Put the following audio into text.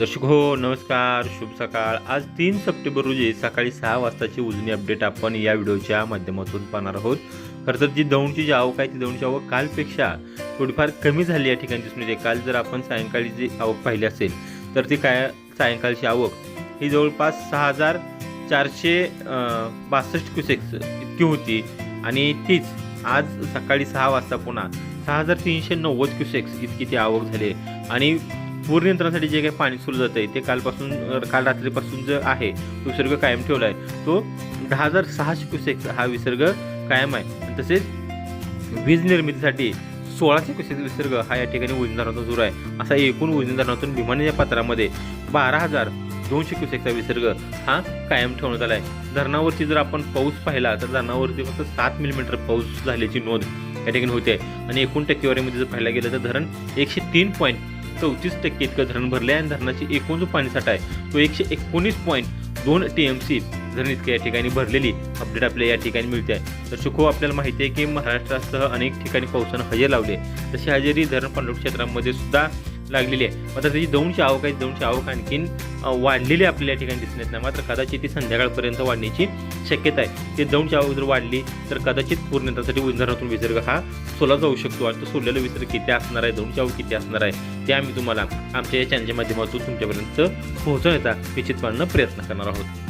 दर्शक हो नमस्कार शुभ सकाळ. आज तीन सप्टेंबर रोजी सकाळी सहा वाजताची उजनी अपडेट आपण या व्हिडिओच्या माध्यमातून पाहणार आहोत. खरं तर जी दौंडची जी आवक आहे ती दौंडची आवक कालपेक्षा थोडीफार कमी झाली या ठिकाणी दिसून येते. काल जर आपण सायंकाळी जी आवक पाहिली असेल तर ती काय सायंकाळची आवक ही जवळपास सहा हजार चारशे बासष्ट क्युसेक्स इतकी होती. आणि तीच आज सकाळी सहा वाजता पुन्हा सहा हजार तीनशे नव्वद क्युसेक्स इतकी ती आवक झाली आणि पूर नियंत्रणासाठी जे काही पाणी सुरू जात आहे ते कालपासून काल रात्रीपासून जो आहे विसर्ग कायम ठेवला आहे तो दहा हजार सहाशे क्युसेक हा विसर्ग कायम आहे. तसेच वीज निर्मितीसाठी सोळाशे क्युसेक विसर्ग हा या ठिकाणी उजनीधरणातून सुरू आहे. असा एकूण उजनीधरणातून भीमानीच्या पात्रामध्ये बारा हजार दोनशे क्युसेकचा विसर्ग हा कायम ठेवण्यात आला आहे धरणावरती जर आपण पाऊस पाहिला तर धरणावरती फक्त सात मिलीमीटर पाऊस झाल्याची नोंद या ठिकाणी होते. आणि एकूण टक्केवारीमध्ये जर पाहायला गेलं तर धरण एकशे तीन पॉईंट चौतीस टक्के इतकं धरण भरले आहे आणि धरणाची एकूण जो पाणीसाठा आहे. तो एकशे एकोणीस पॉईंट दोन टी एम सी धरण इतक्या या ठिकाणी भरलेली अपडेट आपल्याला या ठिकाणी मिळते आहे तर शिको आपल्याला माहिती आहे की महाराष्ट्रासह अनेक ठिकाणी पावसानं हजेर लावले तसे तशी हजेरी धरण पाणलोट क्षेत्रामध्ये सुद्धा लागलेली आहे. मात्र त्याची दोनशे आवक आहे दोनशे आवक आणखीन वाढलेली आपल्याला या ठिकाणी दिसून येत नाही. मात्र कदाचित ती संध्याकाळपर्यंत वाढण्याची शक्यता आहे. ते दोनशे आवक जर वाढली तर कदाचित पूर्णतासाठी उंदरातून विसर्ग हा सोला जाऊ शकतो. आणि तो सोडलेला विसर्ग किती असणार आहे दोनशे आवक किती असणार आहे ते आम्ही तुम्हाला आमच्या या चॅनलच्या माध्यमातून तुमच्यापर्यंत पोहोचवण्याचा निश्चितपणे प्रयत्न करणार आहोत.